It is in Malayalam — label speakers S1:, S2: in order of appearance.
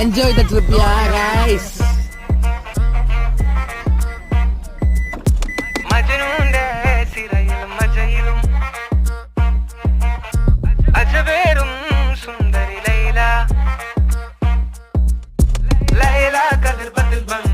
S1: എൻജോയ് ദ ട്രിപ്പ് ഗൈസ് സുന്ദരി ലൈല. ലൈല കതിൽ പത്തിൽ ബംഗ